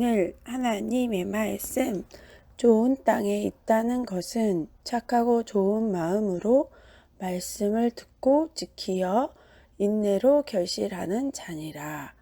오늘 하나님의 말씀, 좋은 땅에 있다는 것은 착하고 좋은 마음으로 말씀을 듣고 지키어 인내로 결실하는 자니라.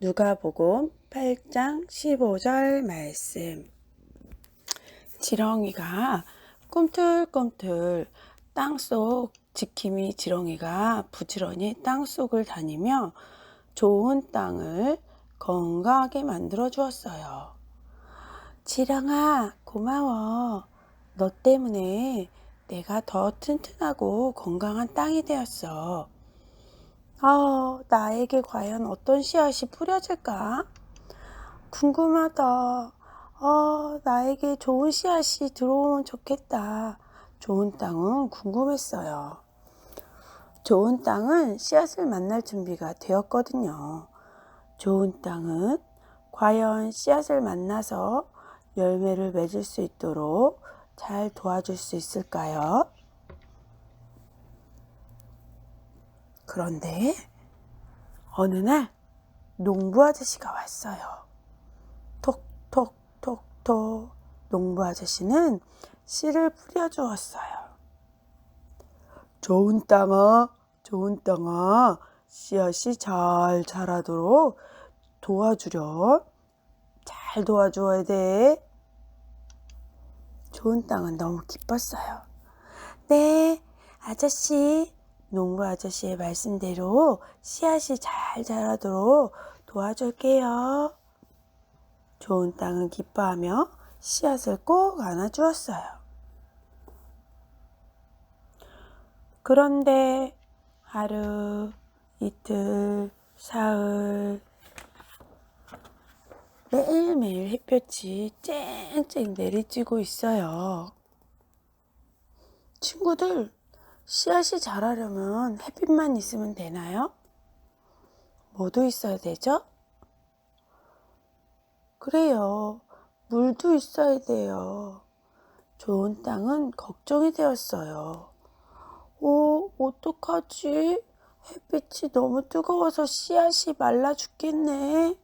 누가복음 8장 15절 말씀. 지렁이가 꿈틀꿈틀 땅속 지킴이 지렁이가 부지런히 땅속을 다니며 좋은 땅을 건강하게 만들어 주었어요. 지렁아, 고마워. 너 때문에 내가 더 튼튼하고 건강한 땅이 되었어. 아, 나에게 과연 어떤 씨앗이 뿌려질까? 궁금하다. 아, 나에게 좋은 씨앗이 들어오면 좋겠다. 좋은 땅은 궁금했어요. 좋은 땅은 씨앗을 만날 준비가 되었거든요. 좋은 땅은 과연 씨앗을 만나서 열매를 맺을 수 있도록 잘 도와줄 수 있을까요? 그런데 어느 날 농부 아저씨가 왔어요. 톡톡톡톡 농부 아저씨는 씨를 뿌려주었어요. 좋은 땅아, 좋은 땅아, 씨앗이 잘 자라도록 도와주렴. 잘 도와줘야 돼. 좋은 땅은 너무 기뻤어요. 네, 아저씨. 농부 아저씨의 말씀대로 씨앗이 잘 자라도록 도와줄게요. 좋은 땅은 기뻐하며 씨앗을 꼭 안아주었어요. 그런데 하루, 이틀, 사흘, 매일매일 햇볕이 쨍쨍 내리쬐고 있어요. 친구들, 씨앗이 자라려면 햇빛만 있으면 되나요? 뭐도 있어야 되죠? 그래요. 물도 있어야 돼요. 좋은 땅은 걱정이 되었어요. 오, 어떡하지? 햇빛이 너무 뜨거워서 씨앗이 말라 죽겠네.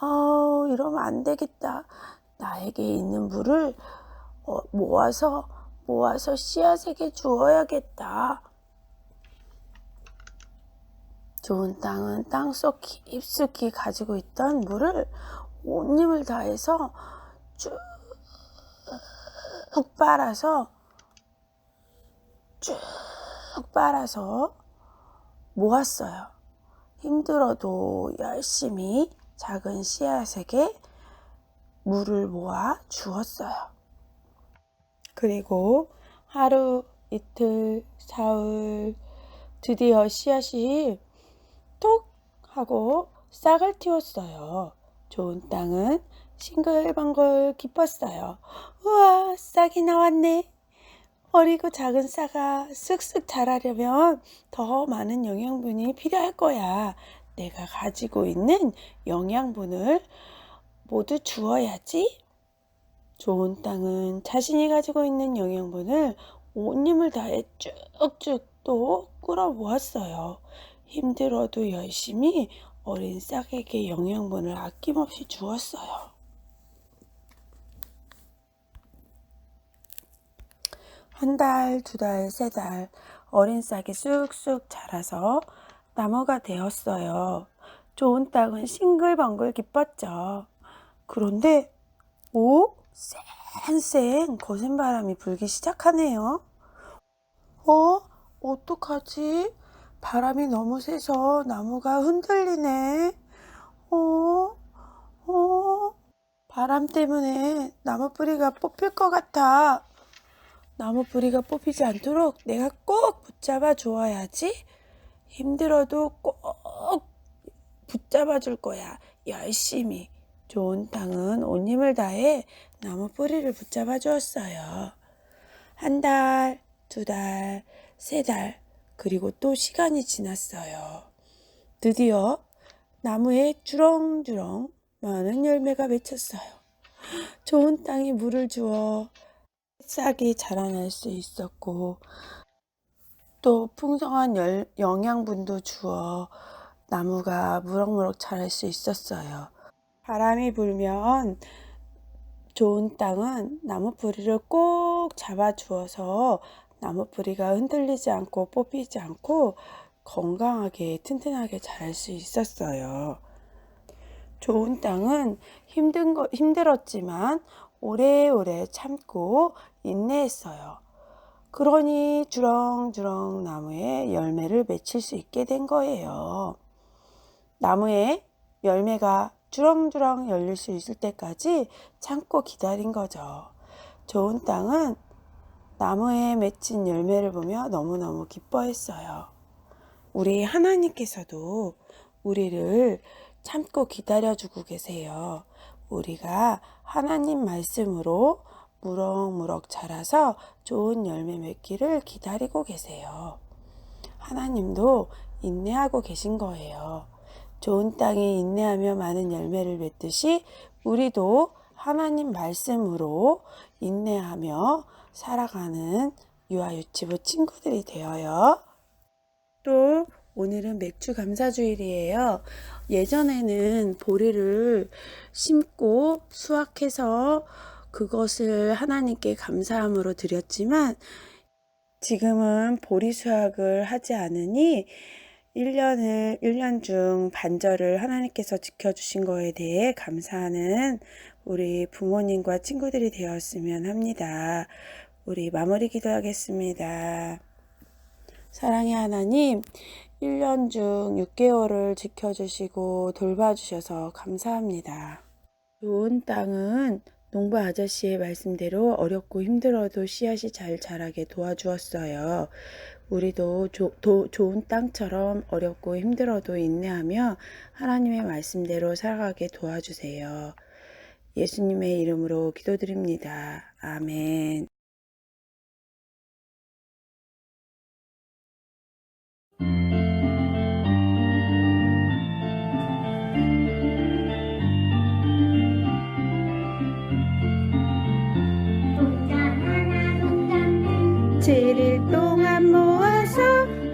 아, 이러면 안 되겠다. 나에게 있는 물을 어, 모아서 모아서 씨앗에게 주어야겠다. 좋은 땅은 땅속 깊숙이 가지고 있던 물을 온 힘을 다해서 쭉 빨아서 쭉 빨아서 모았어요. 힘들어도 열심히 작은 씨앗에게 물을 모아 주었어요. 그리고 하루, 이틀, 사흘, 드디어 씨앗이 톡 하고 싹을 틔웠어요. 좋은 땅은 싱글벙글 기뻤어요. 우와, 싹이 나왔네. 어리고 작은 싹아 쓱쓱 자라려면 더 많은 영양분이 필요할 거야. 내가 가지고 있는 영양분을 모두 주어야지. 좋은 땅은 자신이 가지고 있는 영양분을 온 힘을 다해 쭉쭉 또 끌어 모았어요. 힘들어도 열심히 어린 싹에게 영양분을 아낌없이 주었어요. 한 달, 두 달, 세 달, 어린 싹이 쑥쑥 자라서 나무가 되었어요. 좋은 땅은 싱글벙글 기뻤죠. 그런데, 오? 쌩쌩 거센 바람이 불기 시작하네요. 어? 어떡하지? 바람이 너무 세서 나무가 흔들리네. 어? 어? 바람 때문에 나무 뿌리가 뽑힐 것 같아. 나무 뿌리가 뽑히지 않도록 내가 꼭 붙잡아 주어야지. 힘들어도 꼭 붙잡아 줄 거야. 열심히. 좋은 땅은 온 힘을 다해 나무 뿌리를 붙잡아 주었어요. 한 달, 두 달, 세 달, 그리고 또 시간이 지났어요. 드디어 나무에 주렁주렁 많은 열매가 맺혔어요. 좋은 땅에 물을 주어 싹이 자라날 수 있었고, 또 풍성한 열, 영양분도 주어 나무가 무럭무럭 자랄 수 있었어요. 바람이 불면 좋은 땅은 나무 뿌리를 꼭 잡아 주어서 나무 뿌리가 흔들리지 않고 뽑히지 않고 건강하게 튼튼하게 자랄 수 있었어요. 좋은 땅은 힘든 거, 힘들었지만 오래오래 참고 인내했어요. 그러니 주렁주렁 나무에 열매를 맺힐 수 있게 된 거예요. 나무에 열매가 주렁주렁 열릴 수 있을 때까지 참고 기다린 거죠. 좋은 땅은 나무에 맺힌 열매를 보며 너무너무 기뻐했어요. 우리 하나님께서도 우리를 참고 기다려주고 계세요. 우리가 하나님 말씀으로 무럭무럭 자라서 좋은 열매 맺기를 기다리고 계세요. 하나님도 인내하고 계신 거예요. 좋은 땅이 인내하며 많은 열매를 맺듯이 우리도 하나님 말씀으로 인내하며 살아가는 유아유치부 친구들이 되어요. 또 오늘은 맥주 감사주일이에요. 예전에는 보리를 심고 수확해서 그것을 하나님께 감사함으로 드렸지만 지금은 보리 수확을 하지 않으니 1년을 1년 중 반절을 하나님께서 지켜 주신 거에 대해 감사하는 우리 부모님과 친구들이 되었으면 합니다. 우리 마무리 기도하겠습니다. 사랑의 하나님, 1년 중 6개월을 지켜주시고 돌봐주셔서 감사합니다. 좋은 땅은 농부 아저씨의 말씀대로 어렵고 힘들어도 씨앗이 잘 자라게 도와주었어요. 우리도 조, 도, 좋은 땅처럼 어렵고 힘들어도 인내하며 하나님의 말씀대로 살아가게 도와주세요. 예수님의 이름으로 기도드립니다. 아멘. 7일 동안 모아서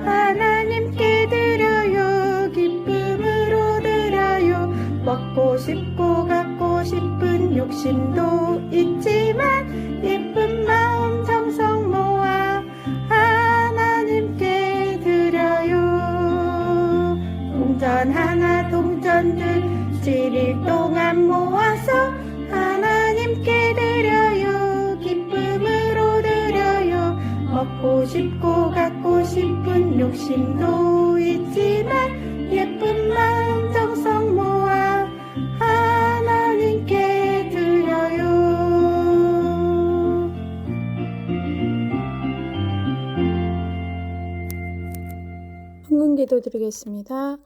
하나님께 드려요. 기쁨으로 드려요. 먹고 싶고 갖고 싶은 욕심도 싶고 갖고 싶은 욕심도 있지만 예쁜 마음 정성 모아 하나님께 드려요 헌금 기도 드리겠습니다.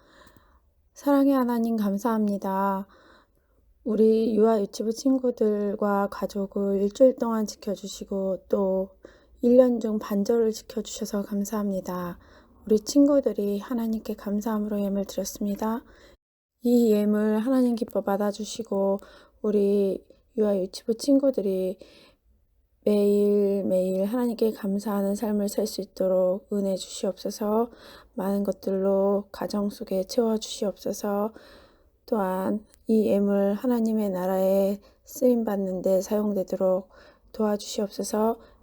사랑의 하나님 감사합니다. 우리 유아 유치부 친구들과 가족을 일주일 동안 지켜주시고 또 1년 중 반절을 지켜주셔서 감사합니다. 우리 친구들이 하나님께 감사함으로 예물 드렸습니다. 이 예물 하나님 기뻐 받아주시고 우리 유아 유치부 친구들이 매일매일 하나님께 감사하는 삶을 살 수 있도록 은혜 주시옵소서 많은 것들로 가정 속에 채워 주시옵소서 또한 이 예물 하나님의 나라에 쓰임 받는 데 사용되도록 도와주시옵소서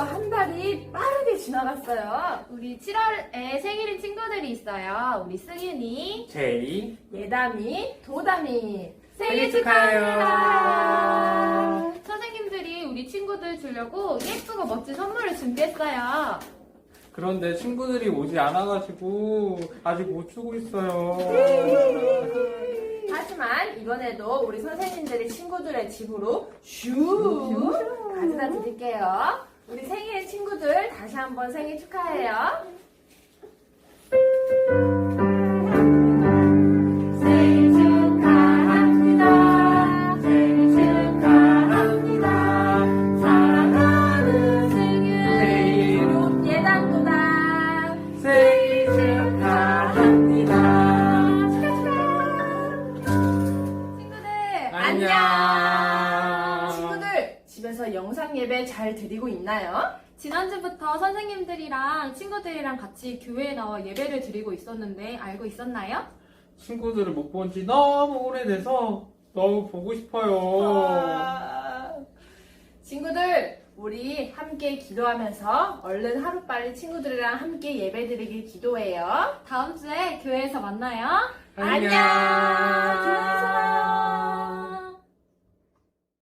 벌써 한 달이 빠르게 지나갔어요. 우리 7월에 생일인 친구들이 있어요. 우리 승윤이, 제이 예담이, 도담이 생일 축하해요. 선생님들이 우리 친구들 주려고 예쁘고 멋진 선물을 준비했어요. 그런데 친구들이 오지 않아가지고 아직 못 주고 있어요. 하지만 이번에도 우리 선생님들이 친구들의 집으로 슈 가져다 드릴게요. 우리 생일 친구들 다시 한번 생일 축하해요. 있나요? 지난주부터 선생님들이랑 친구들이랑 같이 교회에 나와 예배를 드리고 있었는데 알고 있었나요? 친구들을 못 본 지 너무 오래돼서 너무 보고 싶어요. 와. 친구들, 우리 함께 기도하면서 얼른 하루빨리 친구들이랑 함께 예배드리길 기도해요. 다음 주에 교회에서 만나요. 안녕. 안녕. 들어가서 봐요.